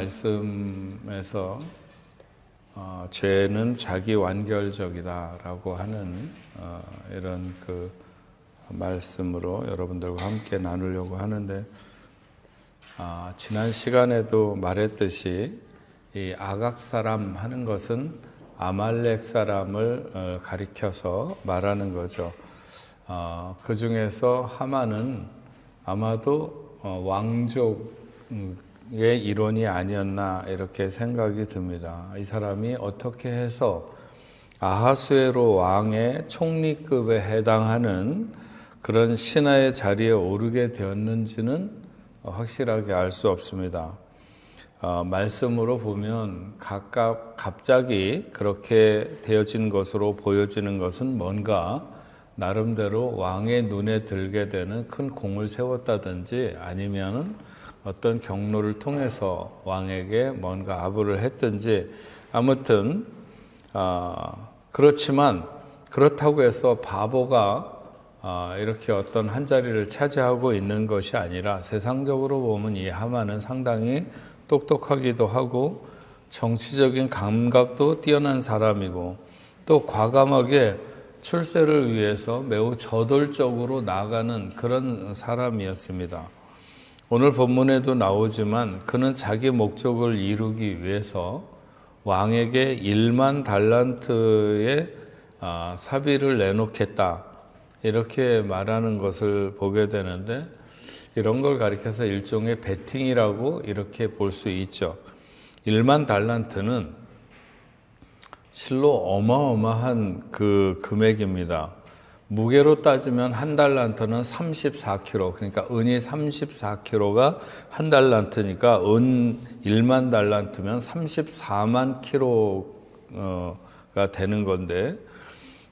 말씀에서 어, 죄는 자기 완결적이다라고 하는 어, 이런 그 말씀으로 여러분들과 함께 나누려고 하는데 아, 지난 시간에도 말했듯이 이 아각 사람 하는 것은 아말렉 사람을 어, 가리켜서 말하는 거죠. 어, 그 중에서 하만은 아마도 어, 왕족 의 일원이 아니었나 이렇게 생각이 듭니다. 이 사람이 어떻게 해서 아하수에로 왕의 총리급에 해당하는 그런 신하의 자리에 오르게 되었는지는 확실하게 알 수 없습니다. 어, 말씀으로 보면 각각 갑자기 그렇게 되어진 것으로 보여지는 것은 뭔가 나름대로 왕의 눈에 들게 되는 큰 공을 세웠다든지 아니면은 어떤 경로를 통해서 왕에게 뭔가 아부를 했든지 아무튼 어, 그렇지만 그렇다고 해서 바보가 어, 이렇게 어떤 한 자리를 차지하고 있는 것이 아니라 세상적으로 보면 이 하만은 상당히 똑똑하기도 하고 정치적인 감각도 뛰어난 사람이고 또 과감하게 출세를 위해서 매우 저돌적으로 나가는 그런 사람이었습니다. 오늘 본문에도 나오지만 그는 자기 목적을 이루기 위해서 왕에게 1만 달란트의 아, 사비를 내놓겠다. 이렇게 말하는 것을 보게 되는데 이런 걸 가리켜서 일종의 베팅이라고 이렇게 볼 수 있죠. 1만 달란트는 실로 어마어마한 그 금액입니다. 무게로 따지면 한 달란트는 34kg, 그러니까 은이 34kg가 한 달란트니까 은 1만 달란트면 34만 kg가 되는 건데,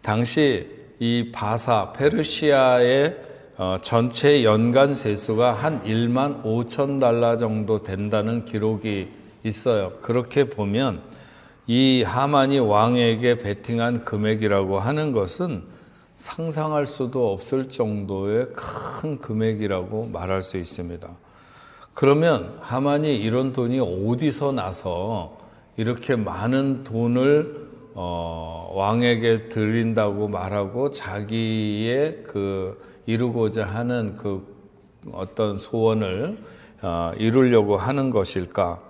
당시 이 바사, 페르시아의 어, 전체 연간 세수가 한 1만 5천 달러 정도 된다는 기록이 있어요. 그렇게 보면 이 하만이 왕에게 베팅한 금액이라고 하는 것은 상상할 수도 없을 정도의 큰 금액이라고 말할 수 있습니다. 그러면 하만이 이런 돈이 어디서 나서 이렇게 많은 돈을 어, 왕에게 드린다고 말하고 자기의 그 이루고자 하는 그 어떤 소원을 어, 이루려고 하는 것일까?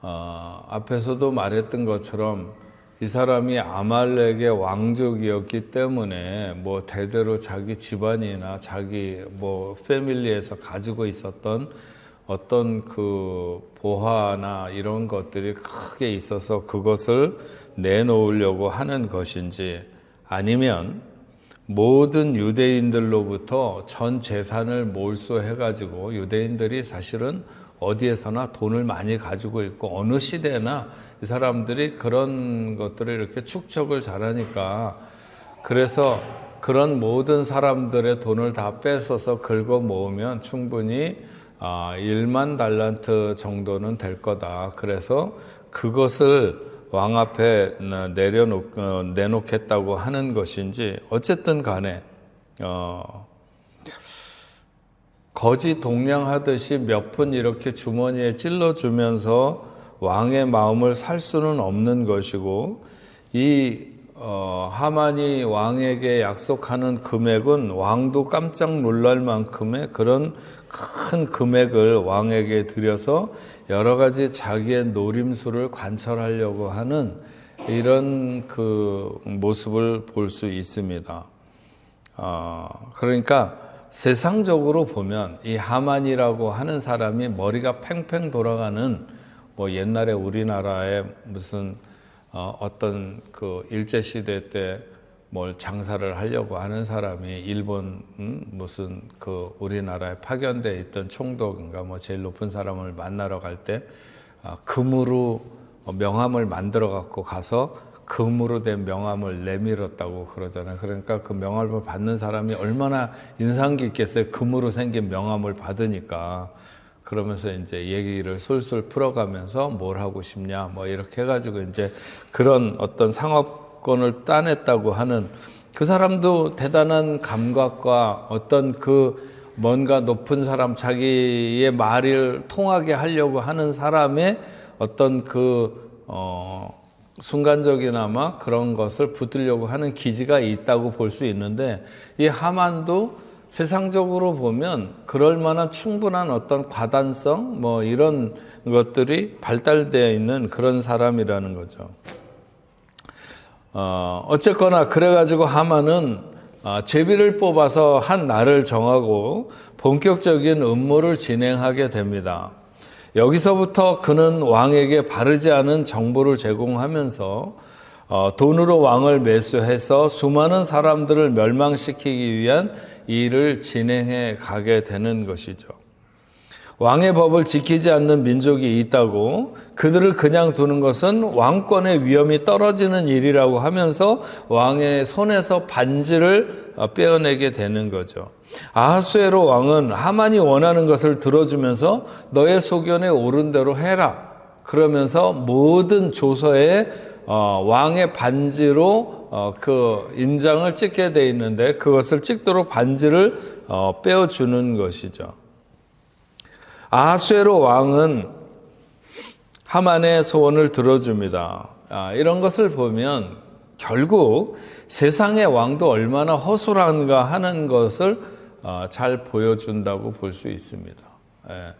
어, 앞에서도 말했던 것처럼 이 사람이 아말렉의 왕족이었기 때문에 뭐 대대로 자기 집안이나 자기 뭐 패밀리에서 가지고 있었던 어떤 그 보화나 이런 것들이 크게 있어서 그것을 내놓으려고 하는 것인지 아니면 모든 유대인들로부터 전 재산을 몰수해 가지고 유대인들이 사실은 어디에서나 돈을 많이 가지고 있고 어느 시대나 이 사람들이 그런 것들을 이렇게 축적을 잘하니까 그래서 그런 모든 사람들의 돈을 다 뺏어서 긁어 모으면 충분히 아, 1만 달란트 정도는 될 거다. 그래서 그것을 왕 앞에 내려놓, 어, 내놓겠다고 하는 것인지 어쨌든 간에 어, 거지 동냥하듯이 몇 푼 이렇게 주머니에 찔러주면서 왕의 마음을 살 수는 없는 것이고 이 어, 하만이 왕에게 약속하는 금액은 왕도 깜짝 놀랄 만큼의 그런 큰 금액을 왕에게 드려서 여러 가지 자기의 노림수를 관철하려고 하는 이런 그 모습을 볼 수 있습니다. 어, 그러니까 세상적으로 보면 이 하만이라고 하는 사람이 머리가 팽팽 돌아가는 뭐 옛날에 우리나라에 무슨 어, 어떤 그 일제 시대 때 뭘 장사를 하려고 하는 사람이 일본 음, 무슨 그 우리나라에 파견돼 있던 총독인가 뭐 제일 높은 사람을 만나러 갈때 아, 금으로 명함을 만들어 갖고 가서 금으로 된 명함을 내밀었다고 그러잖아요. 그러니까 그 명함을 받는 사람이 얼마나 인상 깊겠어요. 금으로 생긴 명함을 받으니까. 그러면서 이제 얘기를 술술 풀어가면서 뭘 하고 싶냐, 뭐 이렇게 해가지고 이제 그런 어떤 상업권을 따냈다고 하는 그 사람도 대단한 감각과 어떤 그 뭔가 높은 사람, 자기의 말을 통하게 하려고 하는 사람의 어떤 그, 어, 순간적이나마 그런 것을 붙들려고 하는 기지가 있다고 볼 수 있는데 이 하만도 세상적으로 보면 그럴 만한 충분한 어떤 과단성 뭐 이런 것들이 발달되어 있는 그런 사람이라는 거죠. 어, 어쨌거나 그래가지고 하만은 어, 제비를 뽑아서 한 날을 정하고 본격적인 음모를 진행하게 됩니다. 여기서부터 그는 왕에게 바르지 않은 정보를 제공하면서 어, 돈으로 왕을 매수해서 수많은 사람들을 멸망시키기 위한 일을 진행해 가게 되는 것이죠. 왕의 법을 지키지 않는 민족이 있다고 그들을 그냥 두는 것은 왕권의 위험이 떨어지는 일이라고 하면서 왕의 손에서 반지를 어, 빼어내게 되는 거죠. 아하수에로 왕은 하만이 원하는 것을 들어주면서 너의 소견에 옳은 대로 해라. 그러면서 모든 조서에 어, 왕의 반지로 어, 그 인장을 찍게 돼 있는데 그것을 찍도록 반지를 어, 빼어주는 것이죠. 아하수에로 왕은 하만의 소원을 들어줍니다. 아, 이런 것을 보면 결국 세상의 왕도 얼마나 허술한가 하는 것을 어, 잘 보여준다고 볼 수 있습니다. 예.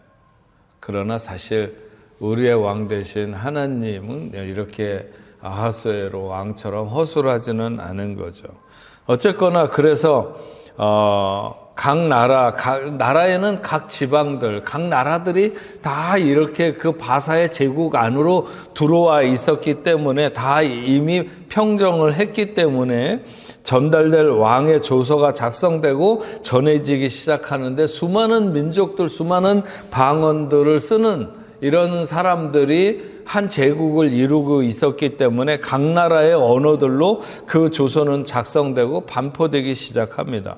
그러나 사실 우리의 왕 대신 하나님은 이렇게 아하수에로 왕처럼 허술하지는 않은 거죠. 어쨌거나 그래서 어, 각 나라, 각 나라에는 각 지방들, 각 나라들이 다 이렇게 그 바사의 제국 안으로 들어와 있었기 때문에 다 이미 평정을 했기 때문에 전달될 왕의 조서가 작성되고 전해지기 시작하는데 수많은 민족들, 수많은 방언들을 쓰는 이런 사람들이 한 제국을 이루고 있었기 때문에 각 나라의 언어들로 그 조서는 작성되고 반포되기 시작합니다.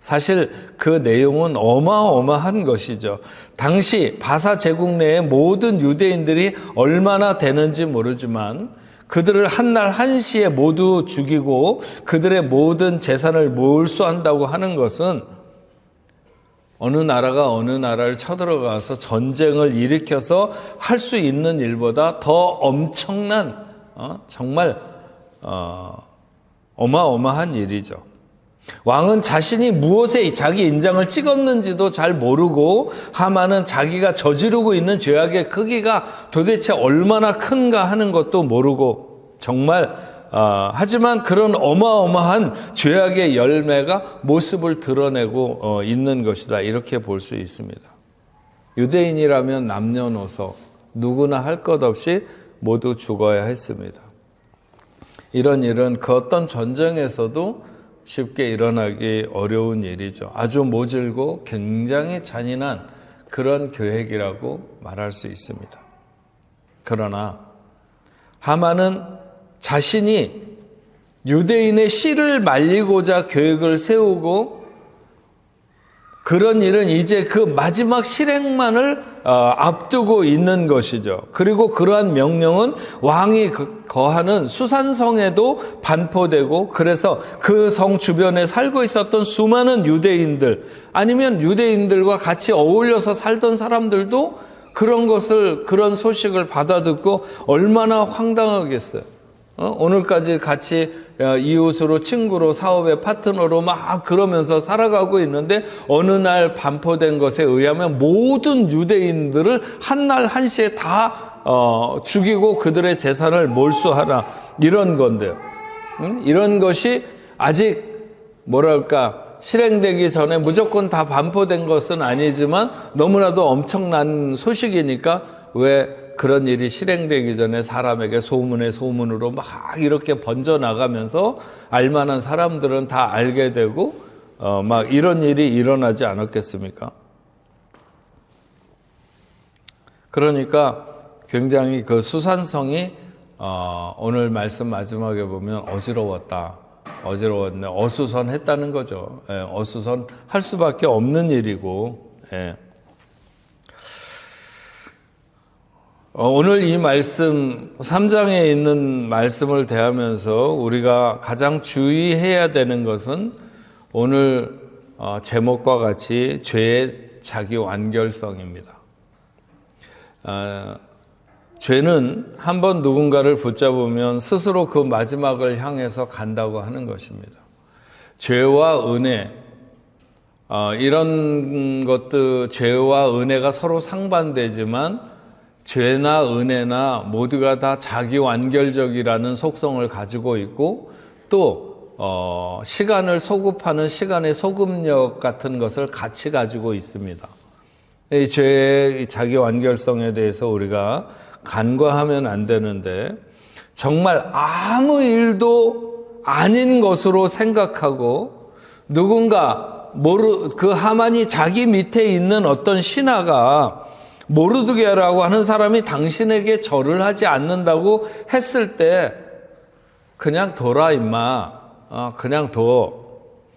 사실 그 내용은 어마어마한 것이죠. 당시 바사 제국 내의 모든 유대인들이 얼마나 되는지 모르지만 그들을 한날 한시에 모두 죽이고 그들의 모든 재산을 몰수한다고 하는 것은 어느 나라가 어느 나라를 쳐들어가서 전쟁을 일으켜서 할 수 있는 일보다 더 엄청난 어? 정말 어, 어마어마한 일이죠. 왕은 자신이 무엇에 자기 인장을 찍었는지도 잘 모르고 하마는 자기가 저지르고 있는 죄악의 크기가 도대체 얼마나 큰가 하는 것도 모르고 정말 어, 하지만 그런 어마어마한 죄악의 열매가 모습을 드러내고 어, 있는 것이다 이렇게 볼 수 있습니다. 유대인이라면 남녀노소 누구나 할 것 없이 모두 죽어야 했습니다. 이런 일은 그 어떤 전쟁에서도 쉽게 일어나기 어려운 일이죠. 아주 모질고 굉장히 잔인한 그런 계획이라고 말할 수 있습니다. 그러나 하만은 자신이 유대인의 씨를 말리고자 계획을 세우고 그런 일은 이제 그 마지막 실행만을 어, 앞두고 있는 것이죠. 그리고 그러한 명령은 왕이 그, 거하는 수산성에도 반포되고 그래서 그 성 주변에 살고 있었던 수많은 유대인들 아니면 유대인들과 같이 어울려서 살던 사람들도 그런 것을 그런 소식을 받아듣고 얼마나 황당하겠어요. 어? 오늘까지 같이 어, 이웃으로 친구로 사업의 파트너로 막 그러면서 살아가고 있는데 어느 날 반포된 것에 의하면 모든 유대인들을 한날 한시에 다 어, 죽이고 그들의 재산을 몰수하라 이런 건데요. 응? 이런 것이 아직 뭐랄까 실행되기 전에 무조건 다 반포된 것은 아니지만 너무나도 엄청난 소식이니까 왜 그런 일이 실행되기 전에 사람에게 소문의 소문으로 막 이렇게 번져 나가면서 알만한 사람들은 다 알게 되고 어, 막 이런 일이 일어나지 않았겠습니까? 그러니까 굉장히 그 수산성이 어, 오늘 말씀 마지막에 보면 어지러웠다. 어지러웠네. 어수선했다는 거죠. 예, 어수선 할 수밖에 없는 일이고. 예. 오늘 이 말씀, 3장에 있는 말씀을 대하면서 우리가 가장 주의해야 되는 것은 오늘 어, 제목과 같이 죄의 자기 완결성입니다. 어, 죄는 한 번 누군가를 붙잡으면 스스로 그 마지막을 향해서 간다고 하는 것입니다. 죄와 은혜, 어, 이런 것들, 죄와 은혜가 서로 상반되지만 죄나 은혜나 모두가 다 자기 완결적이라는 속성을 가지고 있고 또 어, 시간을 소급하는 시간의 소급력 같은 것을 같이 가지고 있습니다. 이 죄의 자기 완결성에 대해서 우리가 간과하면 안 되는데 정말 아무 일도 아닌 것으로 생각하고 누군가 모르 그 하만이 자기 밑에 있는 어떤 신하가 모르드게라고 하는 사람이 당신에게 절을 하지 않는다고 했을 때 그냥 둬라 임마. 어, 그냥 둬.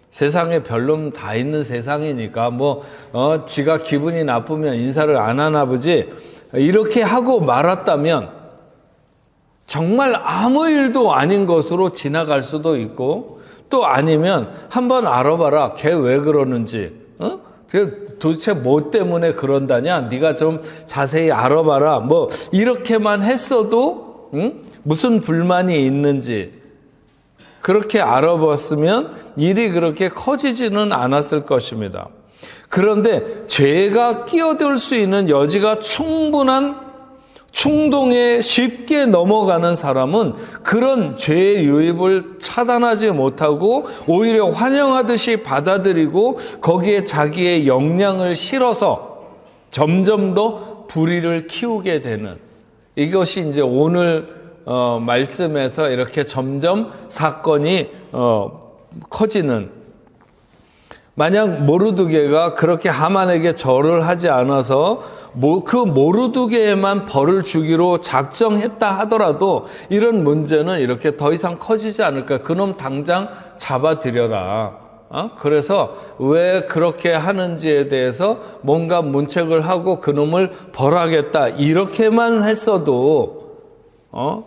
세상에 별놈 다 있는 세상이니까 뭐 어, 지가 기분이 나쁘면 인사를 안 하나 보지. 이렇게 하고 말았다면 정말 아무 일도 아닌 것으로 지나갈 수도 있고 또 아니면 한번 알아봐라. 걔 왜 그러는지 어? 그 도대체 뭐 때문에 그런다냐 네가 좀 자세히 알아봐라 뭐 이렇게만 했어도 응? 무슨 불만이 있는지 그렇게 알아봤으면 일이 그렇게 커지지는 않았을 것입니다. 그런데 죄가 끼어들 수 있는 여지가 충분한 충동에 쉽게 넘어가는 사람은 그런 죄의 유입을 차단하지 못하고 오히려 환영하듯이 받아들이고 거기에 자기의 역량을 실어서 점점 더 불의를 키우게 되는 이것이 이제 오늘 어, 말씀에서 이렇게 점점 사건이 어, 커지는 만약 모르드게가 그렇게 하만에게 절을 하지 않아서 그 모르드게에만 벌을 주기로 작정했다 하더라도 이런 문제는 이렇게 더 이상 커지지 않을까. 그놈 당장 잡아들여라. 어? 그래서 왜 그렇게 하는지에 대해서 뭔가 문책을 하고 그놈을 벌하겠다. 이렇게만 했어도, 어?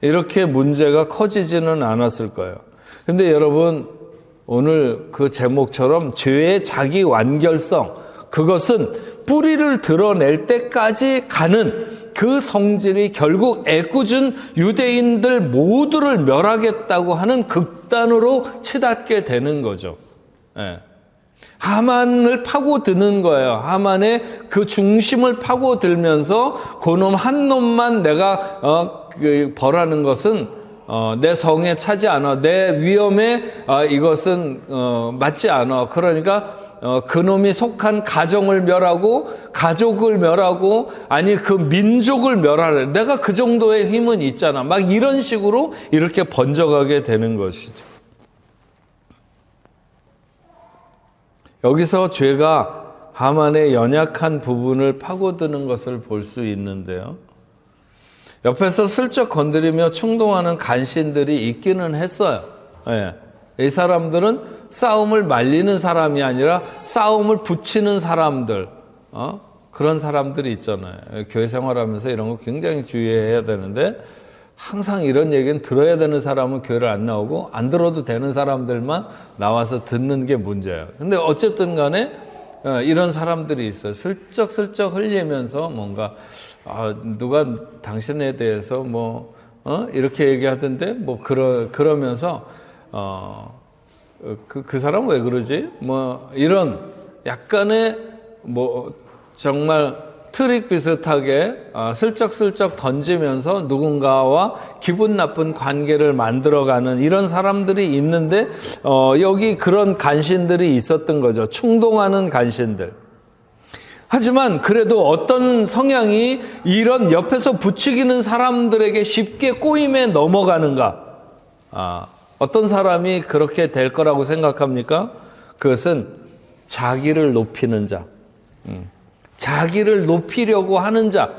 이렇게 문제가 커지지는 않았을 거예요. 근데 여러분, 오늘 그 제목처럼 죄의 자기 완결성, 그것은 뿌리를 드러낼 때까지 가는 그 성질이 결국 애꿎은 유대인들 모두를 멸하겠다고 하는 극단으로 치닫게 되는 거죠. 예. 하만을 파고드는 거예요. 하만의 그 중심을 파고들면서 그놈 한 놈만 내가 어, 그 벌하는 것은 어, 내 성에 차지 않아. 내 위험에 어, 이것은 어, 맞지 않아. 그러니까 어, 그놈이 속한 가정을 멸하고 가족을 멸하고 아니 그 민족을 멸하래. 내가 그 정도의 힘은 있잖아. 막 이런 식으로 이렇게 번져가게 되는 것이죠. 여기서 죄가 하만의 연약한 부분을 파고드는 것을 볼 수 있는데요. 옆에서 슬쩍 건드리며 충동하는 간신들이 있기는 했어요. 예. 이 사람들은 싸움을 말리는 사람이 아니라 싸움을 붙이는 사람들, 어? 그런 사람들이 있잖아요. 교회 생활하면서 이런 거 굉장히 주의해야 되는데 항상 이런 얘기는 들어야 되는 사람은 교회를 안 나오고 안 들어도 되는 사람들만 나와서 듣는 게 문제예요. 근데 어쨌든 간에 어, 이런 사람들이 있어요. 슬쩍슬쩍 흘리면서 뭔가 아, 누가 당신에 대해서 뭐 어? 이렇게 얘기하던데 뭐 그러 그러면서 어, 그, 그 사람 왜 그러지? 뭐 이런 약간의 뭐 정말 트릭 비슷하게 어, 슬쩍슬쩍 던지면서 누군가와 기분 나쁜 관계를 만들어가는 이런 사람들이 있는데 어, 여기 그런 간신들이 있었던 거죠. 충동하는 간신들. 하지만 그래도 어떤 성향이 이런 옆에서 부추기는 사람들에게 쉽게 꼬임에 넘어가는가? 아, 어떤 사람이 그렇게 될 거라고 생각합니까? 그것은 자기를 높이는 자. 음. 자기를 높이려고 하는 자,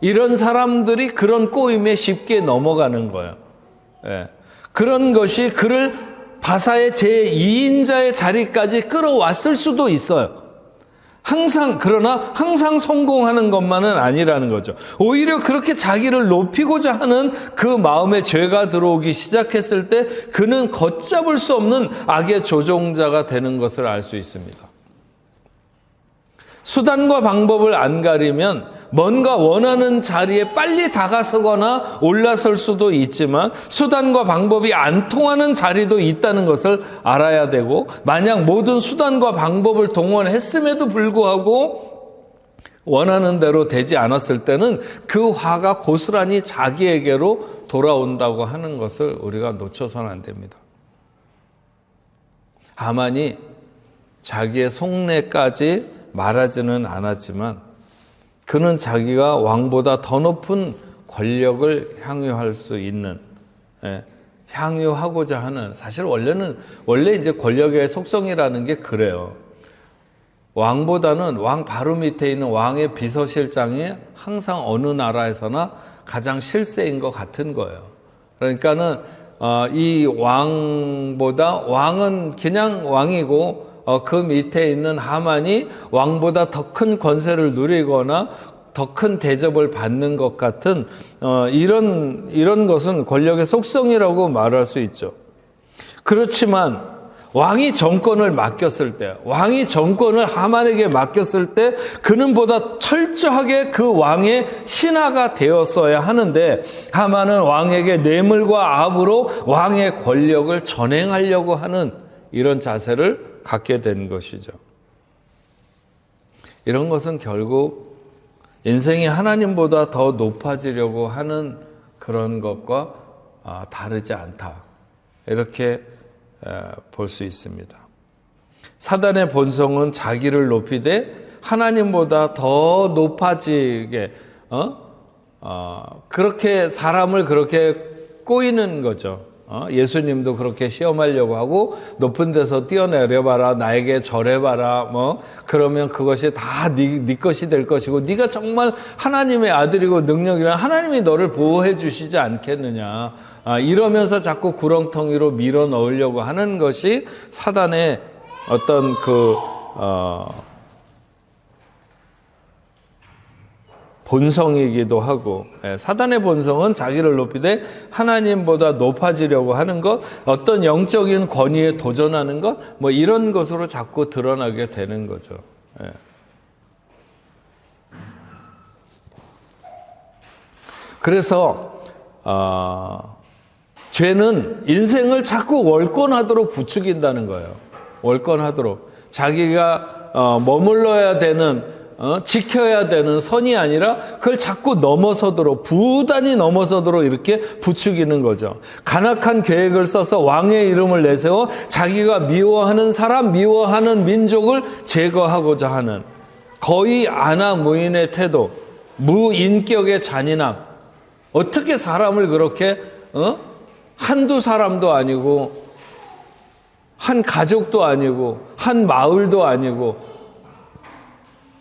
이런 사람들이 그런 꼬임에 쉽게 넘어가는 거예요. 예. 그런 것이 그를 바사의 제2인자의 자리까지 끌어왔을 수도 있어요. 항상 그러나 항상 성공하는 것만은 아니라는 거죠. 오히려 그렇게 자기를 높이고자 하는 그 마음에 죄가 들어오기 시작했을 때 그는 걷잡을 수 없는 악의 조종자가 되는 것을 알 수 있습니다. 수단과 방법을 안 가리면 뭔가 원하는 자리에 빨리 다가서거나 올라설 수도 있지만 수단과 방법이 안 통하는 자리도 있다는 것을 알아야 되고 만약 모든 수단과 방법을 동원했음에도 불구하고 원하는 대로 되지 않았을 때는 그 화가 고스란히 자기에게로 돌아온다고 하는 것을 우리가 놓쳐서는 안 됩니다. 하만이 자기의 속내까지 말하지는 않았지만 그는 자기가 왕보다 더 높은 권력을 향유할 수 있는 예, 향유하고자 하는 사실 원래는 원래 이제 권력의 속성이라는 게 그래요. 왕보다는 왕 바로 밑에 있는 왕의 비서실장이 항상 어느 나라에서나 가장 실세인 것 같은 거예요. 그러니까는 어, 이 왕보다 왕은 그냥 왕이고 어, 그 밑에 있는 하만이 왕보다 더 큰 권세를 누리거나 더 큰 대접을 받는 것 같은 어, 이런 이런 것은 권력의 속성이라고 말할 수 있죠. 그렇지만 왕이 정권을 맡겼을 때, 왕이 정권을 하만에게 맡겼을 때, 그는 보다 철저하게 그 왕의 신하가 되었어야 하는데, 하만은 왕에게 뇌물과 압으로 왕의 권력을 전행하려고 하는 이런 자세를 갖게 된 것이죠. 이런 것은 결국 인생이 하나님보다 더 높아지려고 하는 그런 것과 아, 다르지 않다. 이렇게 볼 수 있습니다. 사단의 본성은 자기를 높이되 하나님보다 더 높아지게 어? 어, 그렇게 사람을 그렇게 꼬이는 거죠. 어? 예수님도 그렇게 시험하려고 하고 높은 데서 뛰어내려봐라 나에게 절해봐라 뭐 그러면 그것이 다네 네 것이 될 것이고 네가 정말 하나님의 아들이고 능력이라 하나님이 너를 보호해 주시지 않겠느냐 아, 이러면서 자꾸 구렁텅이로 밀어 넣으려고 하는 것이 사단의 어떤 그 어, 본성이기도 하고 예, 사단의 본성은 자기를 높이되 하나님보다 높아지려고 하는 것, 어떤 영적인 권위에 도전하는 것, 뭐 이런 것으로 자꾸 드러나게 되는 거죠. 예. 그래서 어, 죄는 인생을 자꾸 월권하도록 부추긴다는 거예요. 월권하도록 자기가 어, 머물러야 되는 어, 지켜야 되는 선이 아니라 그걸 자꾸 넘어서도록 부단히 넘어서도록 이렇게 부추기는 거죠. 간악한 계획을 써서 왕의 이름을 내세워 자기가 미워하는 사람, 미워하는 민족을 제거하고자 하는 거의 아나 무인의 태도, 무인격의 잔인함. 어떻게 사람을 그렇게 어? 한두 사람도 아니고 한 가족도 아니고 한 마을도 아니고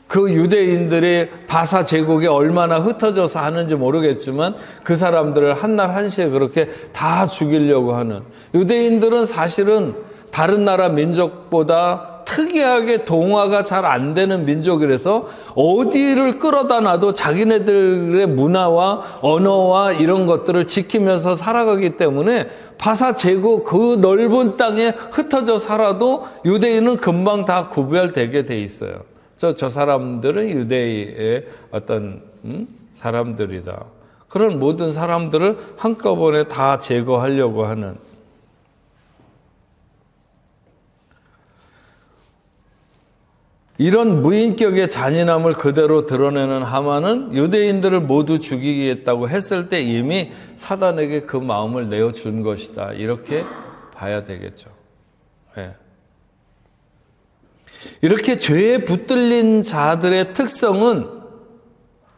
그 유대인들이 바사 제국에 얼마나 흩어져서 하는지 모르겠지만 그 사람들을 한날 한시에 그렇게 다 죽이려고 하는 유대인들은 사실은 다른 나라 민족보다 특이하게 동화가 잘 안 되는 민족이라서 어디를 끌어다 놔도 자기네들의 문화와 언어와 이런 것들을 지키면서 살아가기 때문에 바사 제국 그 넓은 땅에 흩어져 살아도 유대인은 금방 다 구별되게 돼 있어요. 저, 저 사람들은 유대의 어떤 음? 사람들이다. 그런 모든 사람들을 한꺼번에 다 제거하려고 하는 이런 무인격의 잔인함을 그대로 드러내는 하만은 유대인들을 모두 죽이겠다고 했을 때 이미 사단에게 그 마음을 내어준 것이다. 이렇게 봐야 되겠죠. 네. 이렇게 죄에 붙들린 자들의 특성은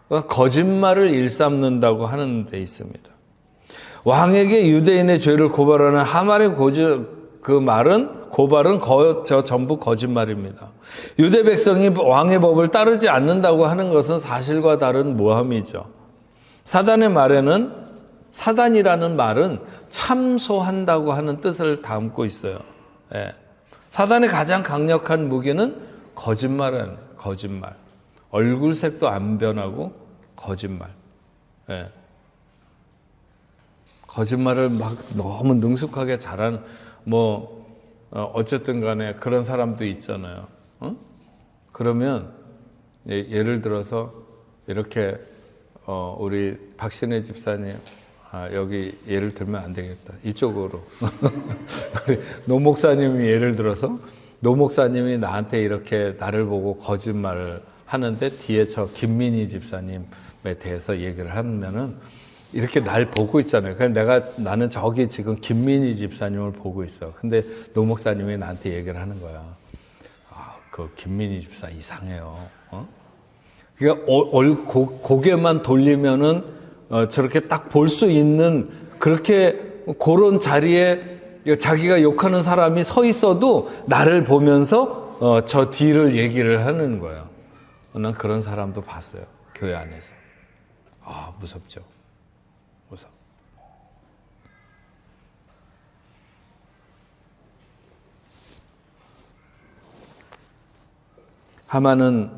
거짓말을 일삼는다고 하는 데 있습니다. 왕에게 유대인의 죄를 고발하는 하만의 고지, 그 말은 고발은 거, 저 전부 거짓말입니다. 유대 백성이 왕의 법을 따르지 않는다고 하는 것은 사실과 다른 모함이죠. 사단의 말에는 사단이라는 말은 참소한다고 하는 뜻을 담고 있어요. 예. 사단의 가장 강력한 무기는 거짓말은 거짓말. 얼굴 색도 안 변하고 거짓말. 예. 거짓말을 막 너무 능숙하게 잘하는 뭐 어, 어쨌든 간에 그런 사람도 있잖아요. 어? 그러면 예, 예를 들어서 이렇게 어, 우리 박신혜 집사님 아, 여기 예를 들면 안 되겠다. 이쪽으로 노 목사님이 예를 들어서 노 목사님이 나한테 이렇게 나를 보고 거짓말을 하는데 뒤에 저 김민희 집사님에 대해서 얘기를 하면은 이렇게 날 보고 있잖아요. 그래서 내가 나는 저기 지금 김민희 집사님을 보고 있어. 근데 노 목사님이 나한테 얘기를 하는 거야. 아, 그 김민희 집사 이상해요. 어? 그러니까 얼, 고, 고개만 돌리면은 어, 저렇게 딱 볼 수 있는 그렇게 그런 자리에 자기가 욕하는 사람이 서 있어도 나를 보면서 어, 저 뒤를 얘기를 하는 거예요. 난 그런 사람도 봤어요. 교회 안에서. 아, 무섭죠. 무섭. 하만은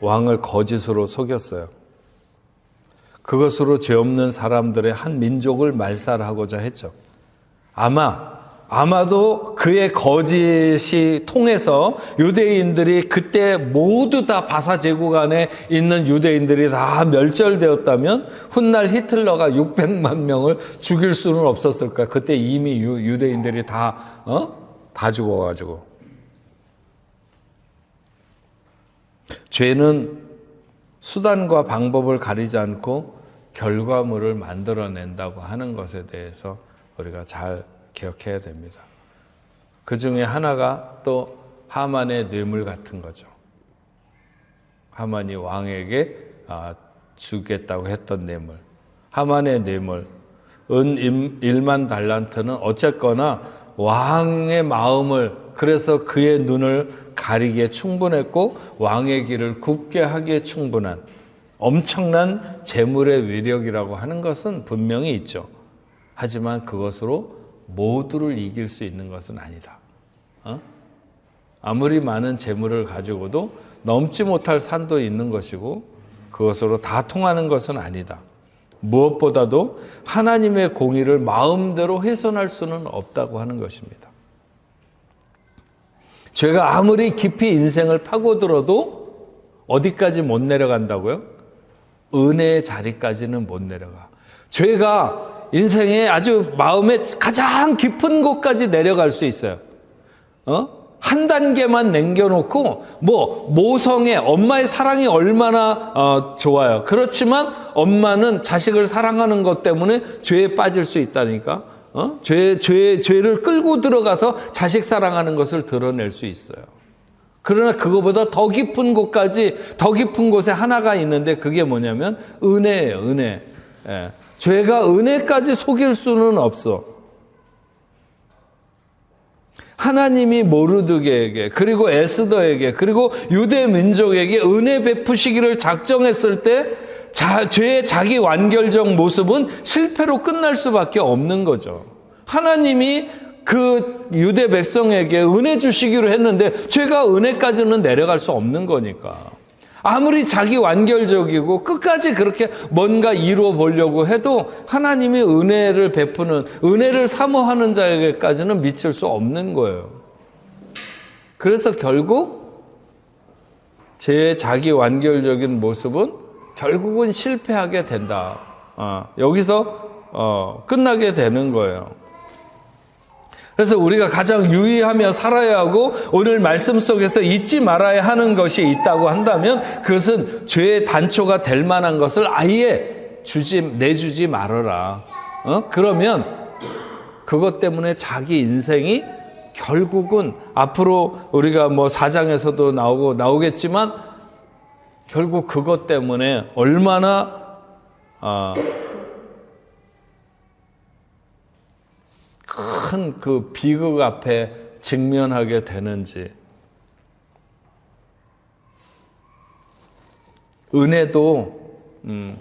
왕을 거짓으로 속였어요. 그것으로 죄 없는 사람들의 한 민족을 말살하고자 했죠. 아마 아마도 그의 거짓이 통해서 유대인들이 그때 모두 다 바사 제국 안에 있는 유대인들이 다 멸절되었다면 훗날 히틀러가 600만 명을 죽일 수는 없었을까? 그때 이미 유, 대인들이 다, 어? 다 죽어가지고. 죄는 수단과 방법을 가리지 않고 결과물을 만들어낸다고 하는 것에 대해서 우리가 잘 기억해야 됩니다. 그 중에 하나가 또 하만의 뇌물 같은 거죠. 하만이 왕에게 아, 주겠다고 했던 뇌물. 하만의 뇌물. 은 1만 달란트는 어쨌거나 왕의 마음을 그래서 그의 눈을 가리기에 충분했고 왕의 길을 굽게 하기에 충분한 엄청난 재물의 위력이라고 하는 것은 분명히 있죠. 하지만 그것으로 모두를 이길 수 있는 것은 아니다. 어? 아무리 많은 재물을 가지고도 넘지 못할 산도 있는 것이고 그것으로 다 통하는 것은 아니다. 무엇보다도 하나님의 공의를 마음대로 훼손할 수는 없다고 하는 것입니다. 죄가 아무리 깊이 인생을 파고들어도 어디까지 못 내려간다고요? 은혜의 자리까지는 못 내려가. 죄가 인생의 아주 마음의 가장 깊은 곳까지 내려갈 수 있어요. 어? 한 단계만 남겨놓고 뭐 모성의 엄마의 사랑이 얼마나 어, 좋아요. 그렇지만 엄마는 자식을 사랑하는 것 때문에 죄에 빠질 수 있다니까. 어? 죄, 죄, 죄를 끌고 들어가서 자식 사랑하는 것을 드러낼 수 있어요. 그러나 그거보다 더 깊은 곳까지 더 깊은 곳에 하나가 있는데 그게 뭐냐면 은혜예요. 은혜. 예. 죄가 은혜까지 속일 수는 없어. 하나님이 모르드게에게 그리고 에스더에게 그리고 유대 민족에게 은혜 베푸시기를 작정했을 때 자, 죄의 자기 완결적 모습은 실패로 끝날 수밖에 없는 거죠. 하나님이 그 유대 백성에게 은혜 주시기로 했는데 죄가 은혜까지는 내려갈 수 없는 거니까. 아무리 자기 완결적이고 끝까지 그렇게 뭔가 이루어 보려고 해도 하나님이 은혜를 베푸는 은혜를 사모하는 자에게까지는 미칠 수 없는 거예요. 그래서 결국 제 자기 완결적인 모습은 결국은 실패하게 된다. 어, 여기서 어, 끝나게 되는 거예요. 그래서 우리가 가장 유의하며 살아야 하고 오늘 말씀 속에서 잊지 말아야 하는 것이 있다고 한다면 그것은 죄의 단초가 될 만한 것을 아예 주지 내주지 말아라. 어? 그러면 그것 때문에 자기 인생이 결국은 앞으로 우리가 뭐 사장에서도 나오고 나오겠지만 결국 그것 때문에 얼마나 어, 큰그 비극 앞에 직면하게 되는지. 은혜도 음,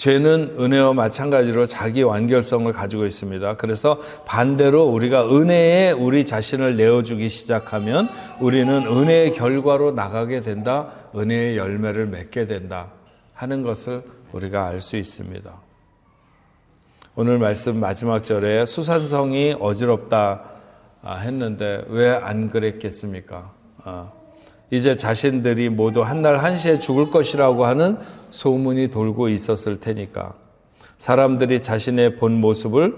죄는 은혜와 마찬가지로 자기 완결성을 가지고 있습니다. 그래서 반대로 우리가 은혜에 우리 자신을 내어주기 시작하면 우리는 은혜의 결과로 나가게 된다. 은혜의 열매를 맺게 된다. 하는 것을 우리가 알 수 있습니다. 오늘 말씀 마지막 절에 수산성이 어지럽다 아, 했는데 왜 안 그랬겠습니까? 아, 이제 자신들이 모두 한날 한시에 죽을 것이라고 하는 소문이 돌고 있었을 테니까 사람들이 자신의 본 모습을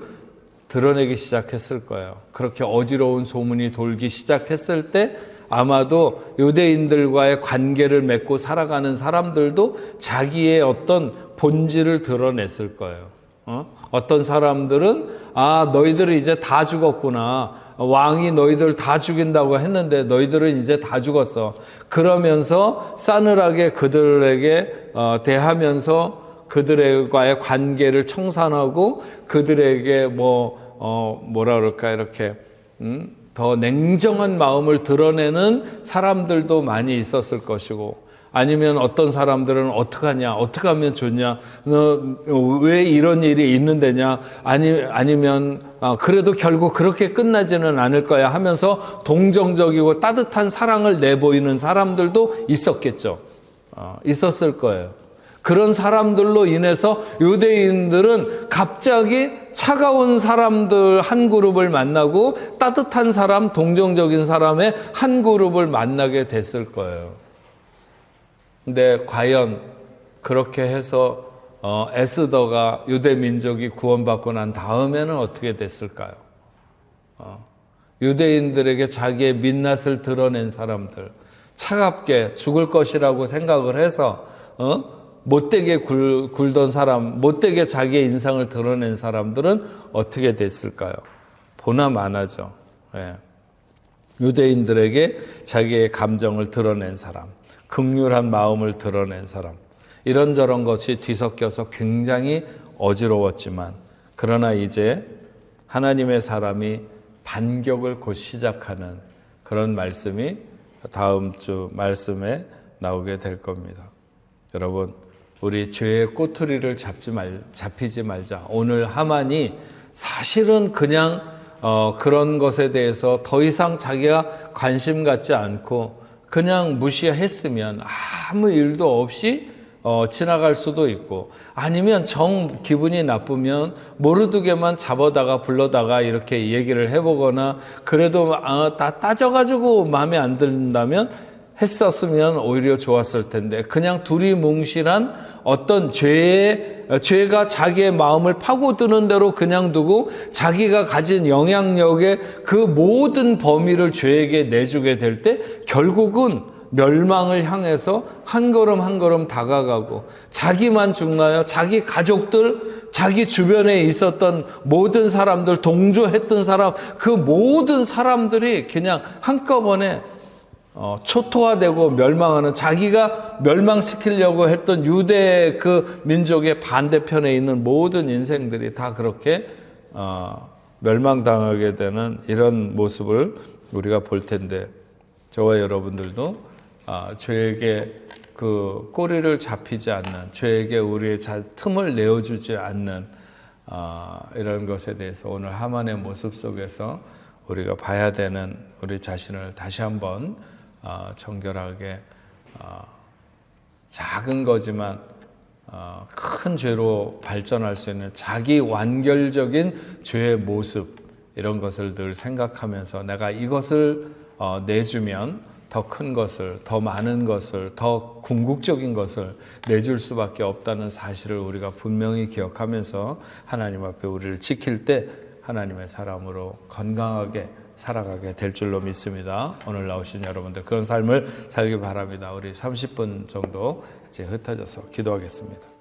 드러내기 시작했을 거예요. 그렇게 어지러운 소문이 돌기 시작했을 때 아마도 유대인들과의 관계를 맺고 살아가는 사람들도 자기의 어떤 본질을 드러냈을 거예요. 어? 어떤 사람들은 아 너희들은 이제 다 죽었구나 왕이 너희들 다 죽인다고 했는데 너희들은 이제 다 죽었어 그러면서 싸늘하게 그들에게 어, 대하면서 그들과의 관계를 청산하고 그들에게 뭐 어, 뭐라 그럴까 이렇게 음? 더 냉정한 마음을 드러내는 사람들도 많이 있었을 것이고 아니면 어떤 사람들은 어떡하냐, 어떻게 하면 좋냐, 너왜 이런 일이 있는 데냐, 아니, 아니면, 아, 그래도 결국 그렇게 끝나지는 않을 거야 하면서 동정적이고 따뜻한 사랑을 내보이는 사람들도 있었겠죠. 어, 있었을 거예요. 그런 사람들로 인해서 유대인들은 갑자기 차가운 사람들 한 그룹을 만나고 따뜻한 사람, 동정적인 사람의 한 그룹을 만나게 됐을 거예요. 근데 과연 그렇게 해서 어, 에스더가 유대 민족이 구원받고 난 다음에는 어떻게 됐을까요? 어, 유대인들에게 자기의 민낯을 드러낸 사람들, 차갑게 죽을 것이라고 생각을 해서 어? 못되게 굴, 굴던 사람, 못되게 자기의 인상을 드러낸 사람들은 어떻게 됐을까요? 보나 마나죠. 예. 유대인들에게 자기의 감정을 드러낸 사람. 극률한 마음을 드러낸 사람. 이런저런 것이 뒤섞여서 굉장히 어지러웠지만, 그러나 이제 하나님의 사람이 반격을 곧 시작하는 그런 말씀이 다음 주 말씀에 나오게 될 겁니다. 여러분, 우리 죄의 꼬투리를 잡지 말, 잡히지 말자. 오늘 하만이 사실은 그냥 어, 그런 것에 대해서 더 이상 자기가 관심 갖지 않고 그냥 무시했으면 아무 일도 없이 어, 지나갈 수도 있고 아니면 정 기분이 나쁘면 모르드게만 잡아다가 불러다가 이렇게 얘기를 해보거나 그래도 아, 다 따져가지고 마음에 안 든다면 했었으면 오히려 좋았을 텐데 그냥 두리뭉실한 어떤 죄의 죄가 자기의 마음을 파고드는 대로 그냥 두고 자기가 가진 영향력의 그 모든 범위를 죄에게 내주게 될 때 결국은 멸망을 향해서 한 걸음 한 걸음 다가가고 자기만 죽나요? 자기 가족들, 자기 주변에 있었던 모든 사람들, 동조했던 사람, 그 모든 사람들이 그냥 한꺼번에 어, 초토화되고 멸망하는 자기가 멸망시키려고 했던 유대 그 민족의 반대편에 있는 모든 인생들이 다 그렇게 어, 멸망당하게 되는 이런 모습을 우리가 볼 텐데 저와 여러분들도 어, 죄에게 그 꼬리를 잡히지 않는 죄에게 우리의 자, 틈을 내어주지 않는 어, 이런 것에 대해서 오늘 하만의 모습 속에서 우리가 봐야 되는 우리 자신을 다시 한번 어, 정결하게 어, 작은 거지만 어, 큰 죄로 발전할 수 있는 자기 완결적인 죄의 모습 이런 것을 늘 생각하면서 내가 이것을 어, 내주면 더 큰 것을, 더 많은 것을, 더 궁극적인 것을 내줄 수밖에 없다는 사실을 우리가 분명히 기억하면서 하나님 앞에 우리를 지킬 때 하나님의 사람으로 건강하게 살아가게 될 줄로 믿습니다. 오늘 나오신 여러분들 그런 삶을 살기 바랍니다. 우리 30분 정도 같이 흩어져서 기도하겠습니다.